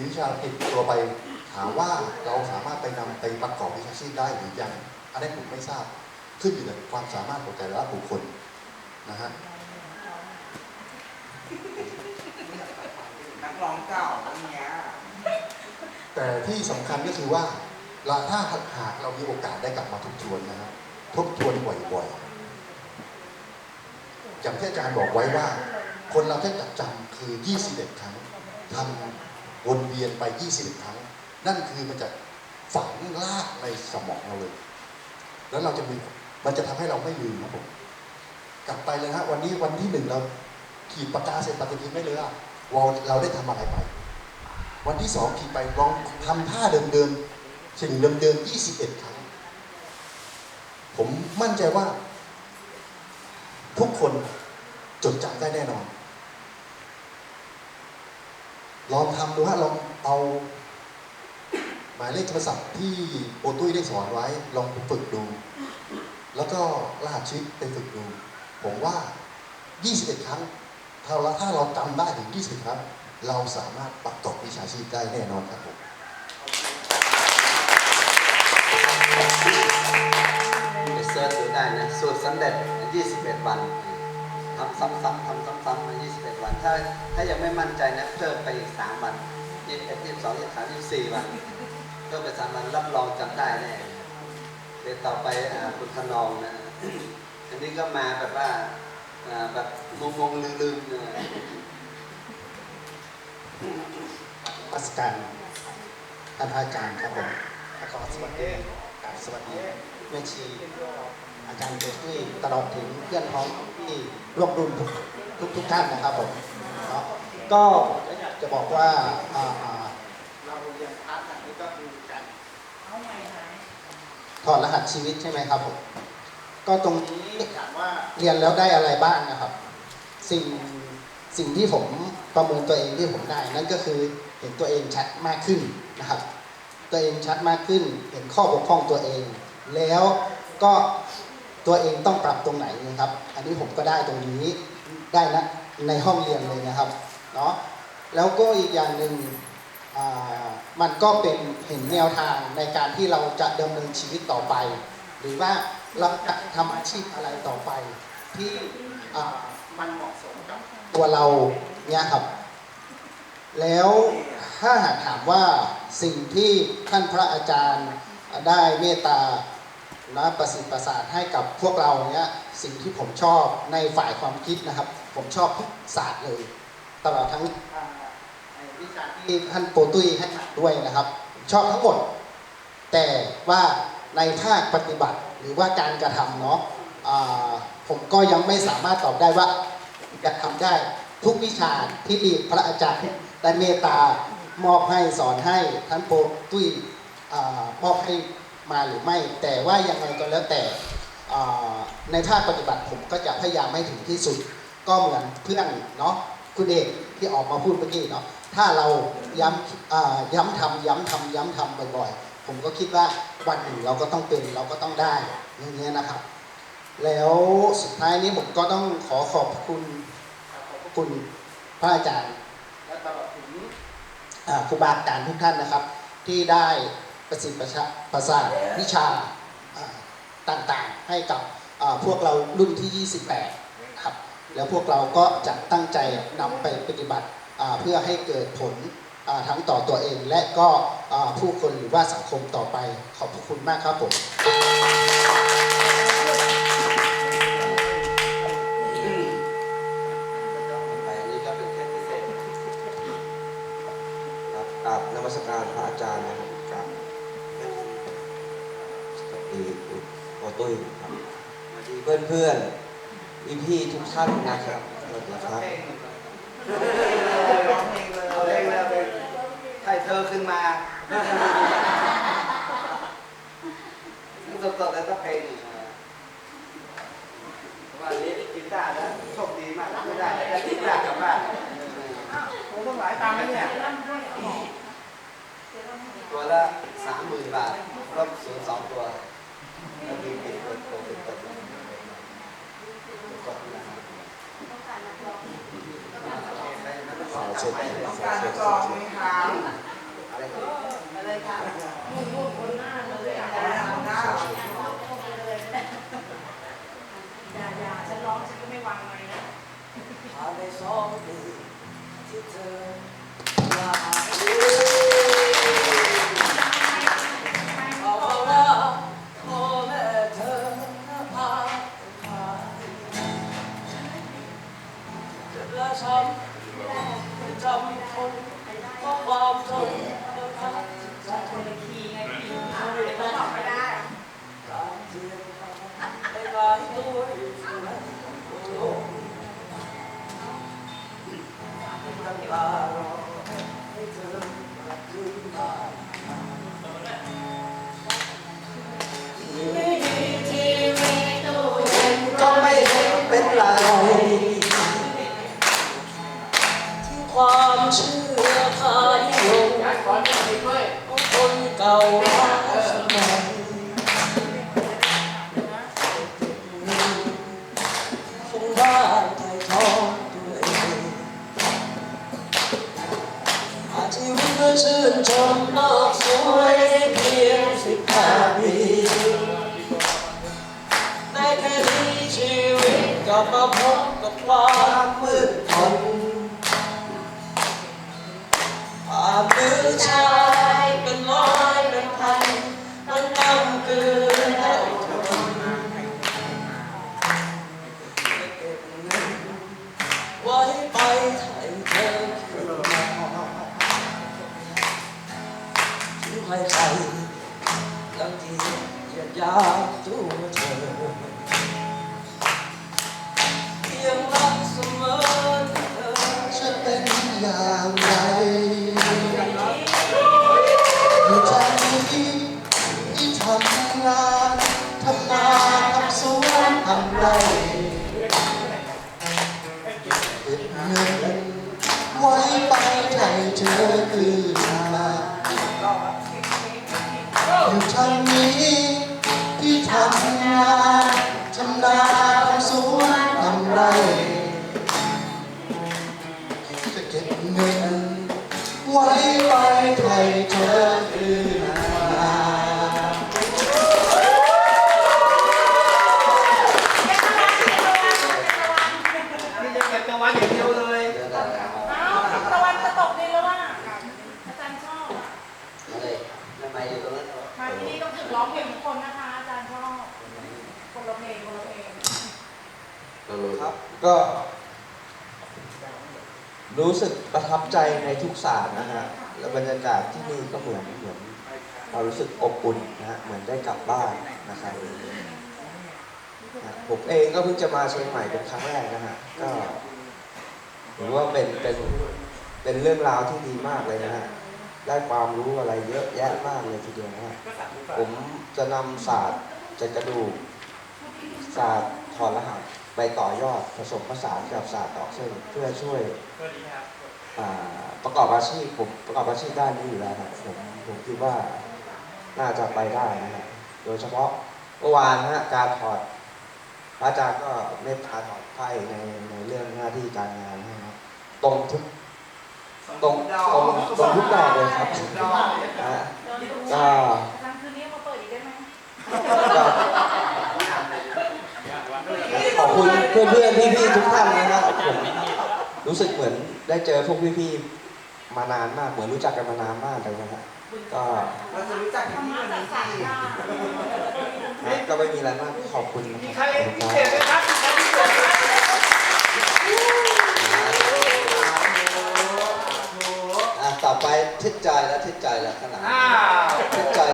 มีวิชาติดตัวไปถามว่าเราสามารถไปนำไปประกอบวิชาชีพได้หรือยังอันนี้ผมไม่ทราบขึ้นอยู่กับความสามารถของแต่ละบุคคลนะฮะนักร้องเก่าอะไรเงี้ยแต่ที่สำคัญก็คือว่าเราถ้าหากเรามีโอกาสได้กลับมาทบทวนนะครับทบทวนบ่อยๆอย่างที่อาจารย์บอกไว้ว่า คนเราแค่จดจำคือ 21 ครั้งทำ วนเวียนไป21ครั้ง นั่นคือมันจะฝังลากในสมองเราเลย แล้วเราจะมีมันจะทำให้เราไม่ลืมครับผมกลับไปเลยฮะวันนี้วันที่หนึ่งเราขีดปากกาเสร็จปฏิทินไม่เลยอะเราเราได้ทำอะไรไป วันที่สองขีดไปลองทำท่าเดิมๆสิ่งเดิมๆ21 ครั้ง ผมมั่นใจว่า ทุกคนจดจำได้แน่นอน ลองทำดูฮะลองเอาหมายเลขโทรศัพท์ที่โอตุ้ยได้สอนไว้ ลองฝึกดู แล้วก็รหัสชีวิตไปฝึกดู ผมว่า 21 ครั้ง ถ้าเราถ้าเราจำได้ถึง21ครั้ง เราสามารถประกอบวิชาชีพได้แน่นอนครับผมเสิร์ชดูได้นะสูตรสำเร็จ 21 วัน ทำซ้ำๆทำซ้ำๆมา 21 วัน ถ้าถ้ายังไม่มั่นใจนะเพิ่มไปอีก 3 วัน 21 22 23 24 วันเพิ่มไป 3 วันรับรองจำได้แน่เดี๋ยวต่อไปอคุณขนองนะอันนี้ก็มาแบบว่าแบบงงๆลืมๆนะราชการท่านอาจารย์ครับผมแล้วก็สวัสดีกราบสวัสดีแม่ชีอาจารย์เจที่ตลอดถึงเพื่อนพ้อง ที่ร่วมรุ่นทุกทุกทุกท่านนะครับผมเนาะก็จะบอกว่าอ่าเราเรียนพาร์ทอันนี้ก็คือการถอดรหัสชีวิตใช่ไหมครับผมก็ตรงนี้ถามว่าเรียนแล้วได้อะไรบ้างนะครับ สิ่งสิ่งที่ผมประเมินตัวเองที่ผมได้ นั่นก็คือเห็นตัวเองชัดมากขึ้นนะครับ ตัวเองชัดมากขึ้น เห็นข้อบกพร่องตัวเอง แล้วก็ ตัวเองต้องปรับตรงไหนนะครับ อันนี้ผมก็ได้ตรงนี้ได้นะในห้องเรียนเลยนะครับเนาะแล้วก็อีกอย่างหนึ่งมันก็เป็นเห็นแนวทางในการที่เราจะดำเนินชีวิตต่อไป หรือว่าเราจะทำอาชีพอะไรต่อไป ที่มันเหมาะสมกับตัวเราเนี่ยครับ แล้วถ้าหากถามว่าสิ่งที่ท่านพระอาจารย์ได้เมตตา และประสิทธิ์ประสาทให้กับพวกเราเนี่ยสิ่งที่ผมชอบในฝ่ายความคิดนะครับ ผมชอบทุกศาสตร์เลยตลอดทั้งในวิชาที่ท่านโปตุยให้ด้วยนะครับ ชอบทั้งหมด แต่ว่าในภาคปฏิบัติหรือว่าการกระทำเนาะผมก็ยังไม่สามารถตอบได้ว่าจะทำได้ทุกวิชาที่มีพระอาจารย์ได้เมตตามอบให้สอนให้ท่านโปตุยอมอบให้ มาหรือไม่ แต่ว่ายังไงก็แล้วแต่ในภาคปฏิบัติผมก็จะพยายามให้ถึงที่สุด ก็เหมือนเพื่อนเนาะคุณเอกที่ออกมาพูดเมื่อกี้เนาะถ้าเราย้ำย้ำทำย้ำทำย้ำทำบ่อยๆ ผมก็คิดว่าวันหนึ่งเราก็ต้องเป็นเราก็ต้องได้อย่างเงี้ยนะครับ แล้วสุดท้ายนี้ผมก็ต้องขอขอบคุณขอบคุณพระอาจารย์และตลอดถึงครูบาอาจารย์ทุกท่านนะครับ ที่ได้ ประสิทธิ์ประชาประสาวิชาต่างๆ ให้กับพวกเรารุ่นที่ 28 ครับ แล้วพวกเราก็จะตั้งใจนำไปปฏิบัติเพื่อให้เกิดผลทั้งต่อตัวเองและก็ผู้คนหรือว่าสังคมต่อไปขอบพระคุณมากครับผม สวัสดีเพื่อนเพื่อนพี่พี่ทุกท่านนะครับสวัสดีครับร้องเพลงเลยร้องเพลงเลยเอาเพลงเลยให้เธอขึ้นมาสดๆแล้วก็เพลงวันนี้กินได้นะโชคดีมากไม่ได้ได้กินได้กลับบ้านผมต้องหลายตังค์เนี่ยตัวละสามหมื่นบาทรอบศูนย์สองตัวแล้วมี ต้องการกองมีหางอะไรค่ะมุ่มุ่งนหน้าเลยอะไรหน้าอย่าอย่าฉันร้องฉันก็ไม่วางไม้นะเอาไปสองปีที่เธอ ชื่นชมกสวยเพียงสิบห้าปีในแค่นี้ชีวิตกลับมาพบกับความมืดมนผ่านมือชายเป็นร้อยเป็นพันมันนำเกินให้ทนเก็บเงินไว้ไปไถ่เถึงใครใครๆยังที่เหยียดยากตัวเธอเพียงรักเสมอเธอจะเป็นอย่าง อยู่ทางนี้ ที่ทำงานทำนาทำสวนทำไรจะเก็บเงินไว้ไปไทยเธอคืนมา นี่จะเก็บตะวันอย่างเดียวเลย เดี๋ยวได้แล้ว อ้าวตะวันจะตกดินแล้วว่าอาจารย์ชอบอะ อะไรทำไมอยู่ตรงนั้นเหรอ มาที่นี่ต้องฝึกร้องเพลงทุกคนนะคะ อาจารย์ชอบคนละเพลงคนละเพลง ครับ ก็รู้สึกประทับใจในทุกศาสตร์นะฮะ แล้วบรรยากาศที่นี่ก็เหมือนเหมือนเรารู้สึกอบอุ่นนะฮะ เหมือนได้กลับบ้านนะครับผมเองก็เพิ่งจะมาเชียงใหม่เป็นครั้งแรกนะฮะ ก็ถือว่าเป็นเป็นเป็นเรื่องราวที่ดีมากเลยนะฮะ ได้ความรู้อะไรเยอะแยะมากเลยทีเดียวนะฮะ ผมจะนำศาสตร์จากกระดูกศาสตร์ถอดรหัส ไปต่อยอดผสมผสานกับศาสตร์ตอกเส้นเพื่อช่วยอ่าประกอบอาชีพผมประกอบอาชีพด้านนี้อยู่แล้วครับผมผมคิดว่าน่าจะไปได้นะฮะโดยเฉพาะเมื่อวานนะฮะการถอดพระอาจารย์ก็เมตตาถอดไพ่ในในเรื่องหน้าที่การงานนะครับตรงทุกตรงตรงตรงทุกดอกเลยครับนะฮะก็ อาจารย์คืนนี้มาเปิดอีกได้ไหม ก็ขอบ คุณเพื่อนเพื่อนพี่พี่ๆทุกท่านนะครับผมรู้สึกเหมือนได้เจอพวกพี่พี่ๆมานานมากเหมือนรู้จักกันมานานมากเลยนะฮะก็เราจะรู้จักธรกันรที่มะวันจัดนี้สรรสิค่ะก็ไม่มีอะไรมากขอบคุณนะมีคใครรับพิเศษไหมครับมีใครพิเศษไหมโอ้โหอะต่อไปทิศใจแล้วทิศใจแล้วขนาดอ้าวทิศใจ